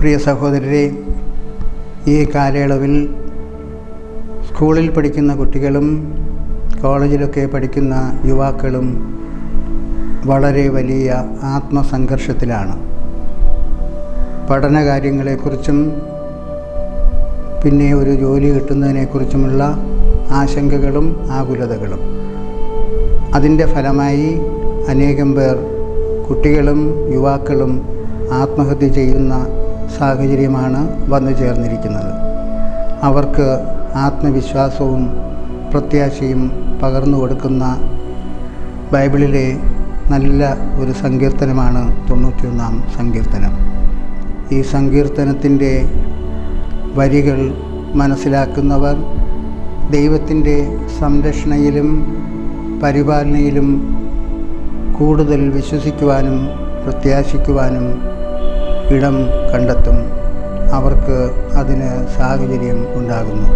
പ്രിയ സഹോദരരെ ഈ കാലയളവിൽ സ്കൂളിൽ പഠിക്കുന്ന കുട്ടികളും കോളേജിലൊക്കെ പഠിക്കുന്ന യുവാക്കളും വളരെ വലിയ ആത്മസംഘർഷത്തിലാണ്. പഠനകാര്യങ്ങളെക്കുറിച്ചും പിന്നെ ഒരു ജോലി കിട്ടുന്നതിനെക്കുറിച്ചുമുള്ള ആശങ്കകളും ആകുലതകളും. അതിന്റെ ഫലമായി അനേകം പേർ കുട്ടികളും യുവാക്കളും ആത്മഹത്യ ചെയ്യുന്ന സാഹചര്യമാണ് വന്നു ചേർന്നിരിക്കുന്നത്. അവർക്ക് ആത്മവിശ്വാസവും പ്രത്യാശയും പകർന്നു കൊടുക്കുന്ന ബൈബിളിലെ നല്ല ഒരു സങ്കീർത്തനമാണ് തൊണ്ണൂറ്റിയൊന്നാം സങ്കീർത്തനം. ഈ സങ്കീർത്തനത്തിന്റെ വരികൾ മനസ്സിലാക്കുന്നവർ ദൈവത്തിന്റെ സംരക്ഷണയിലും പരിപാലനയിലും കൂടുതൽ വിശ്വസിക്കുവാനും പ്രത്യാശിക്കുവാനും ഇടം കണ്ടെത്തും. അവർക്ക് അതിന് സാഹചര്യം ഉണ്ടാകുന്നു.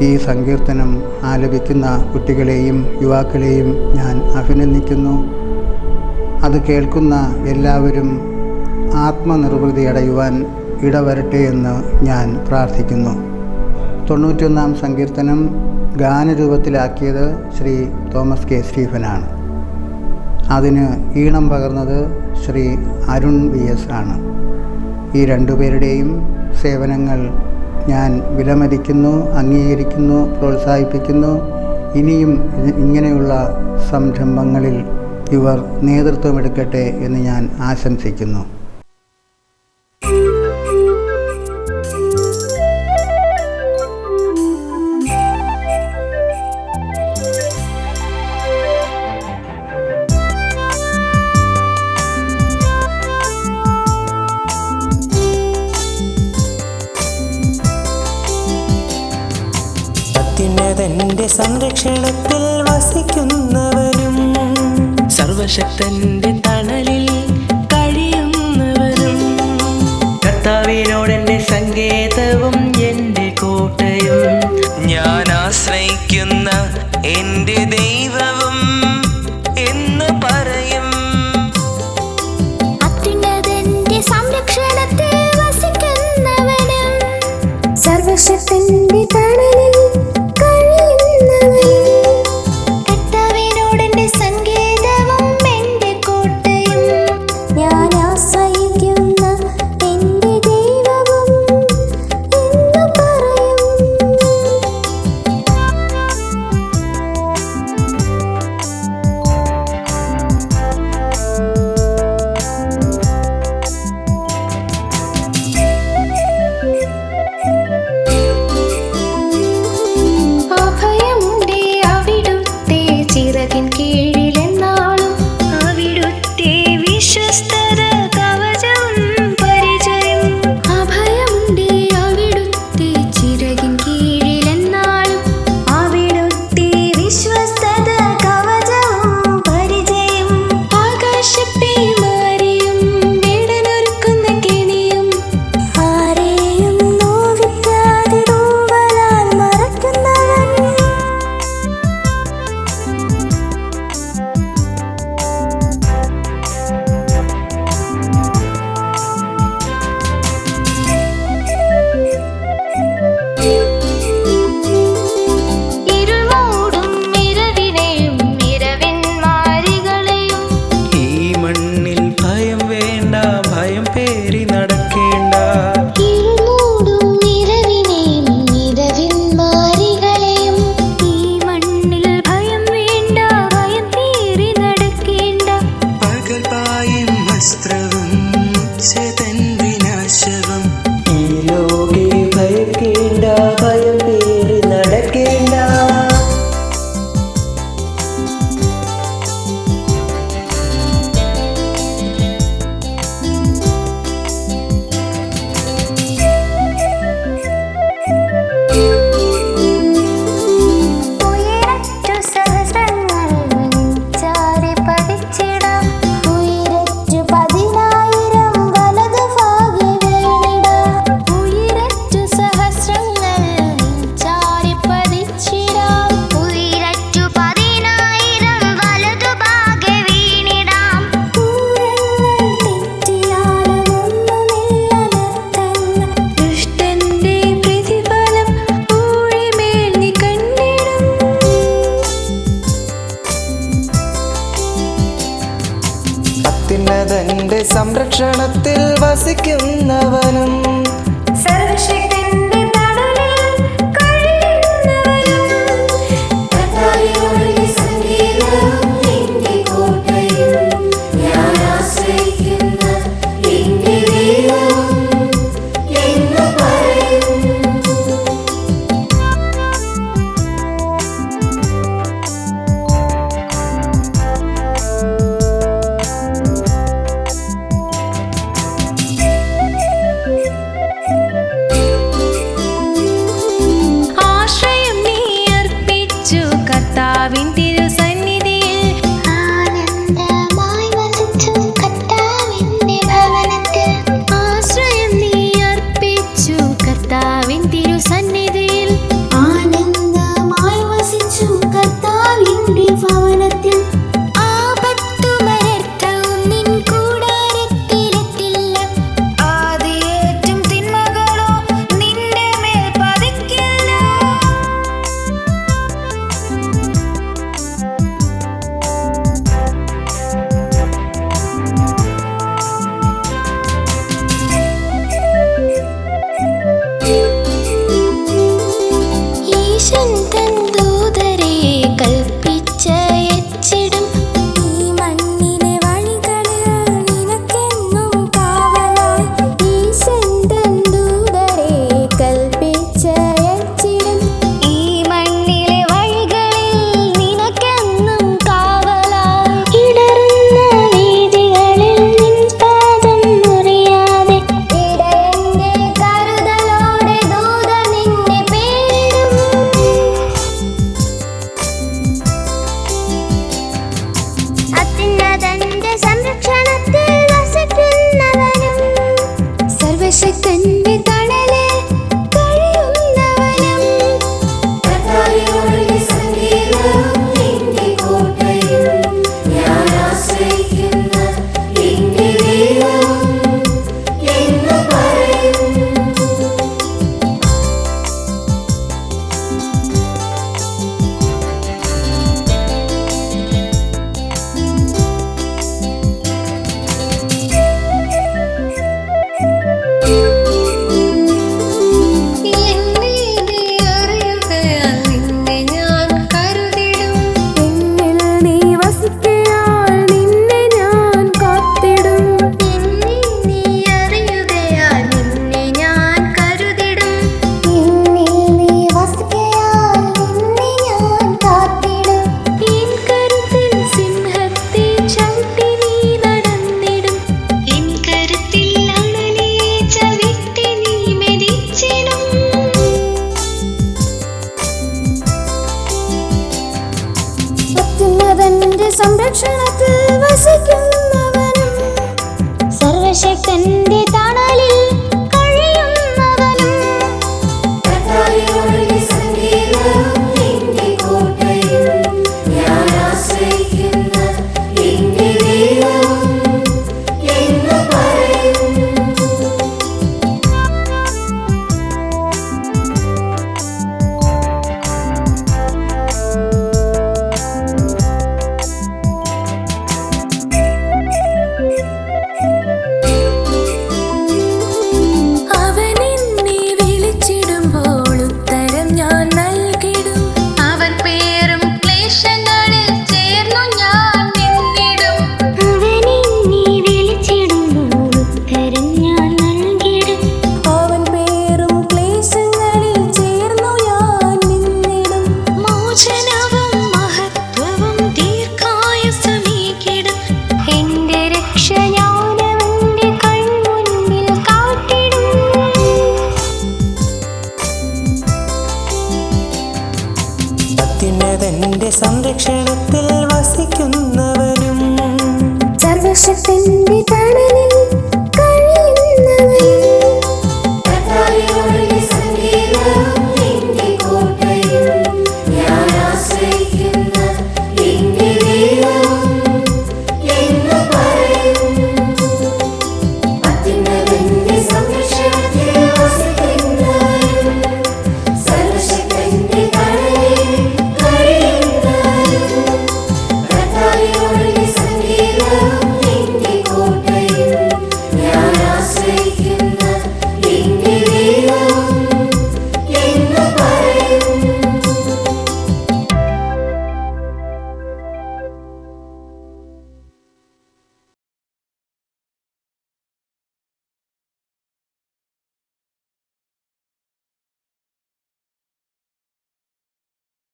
ഈ സങ്കീർത്തനം ആലപിക്കുന്ന കുട്ടികളെയും യുവാക്കളെയും ഞാൻ അഭിനന്ദിക്കുന്നു. അത് കേൾക്കുന്ന എല്ലാവരും ആത്മനിർവൃതി അടയുവാൻ ഇടവരട്ടെ എന്ന് ഞാൻ പ്രാർത്ഥിക്കുന്നു. തൊണ്ണൂറ്റൊന്നാം സങ്കീർത്തനം ഗാനരൂപത്തിലാക്കിയത് ശ്രീ തോമസ് കെ. സ്റ്റീഫനാണ്. അതിന് ഈണം പകർന്നത് ശ്രീ അരുൺ വി എസ് ആണ്. ഈ രണ്ടുപേരുടെയും സേവനങ്ങൾ ഞാൻ വിലമതിക്കുന്നു അംഗീകരിക്കുന്നു പ്രോത്സാഹിപ്പിക്കുന്നു. ഇനിയും ഇങ്ങനെയുള്ള സംരംഭങ്ങളിൽ ഇവർ നേതൃത്വമെടുക്കട്ടെ എന്ന് ഞാൻ ആശംസിക്കുന്നു. സംരക്ഷണത്തിൽ വസിക്കുന്നവനും സർവശക്തന്റെ ഉന്നതന്റെ സംരക്ഷണത്തിൽ വസിക്കുന്നവനും സർവശക്തി അത്യുന്നതന്റെ സംരക്ഷണത്തിൽ വസിക്കുന്നവരും സർവശക്തന്റെ തണലിൽ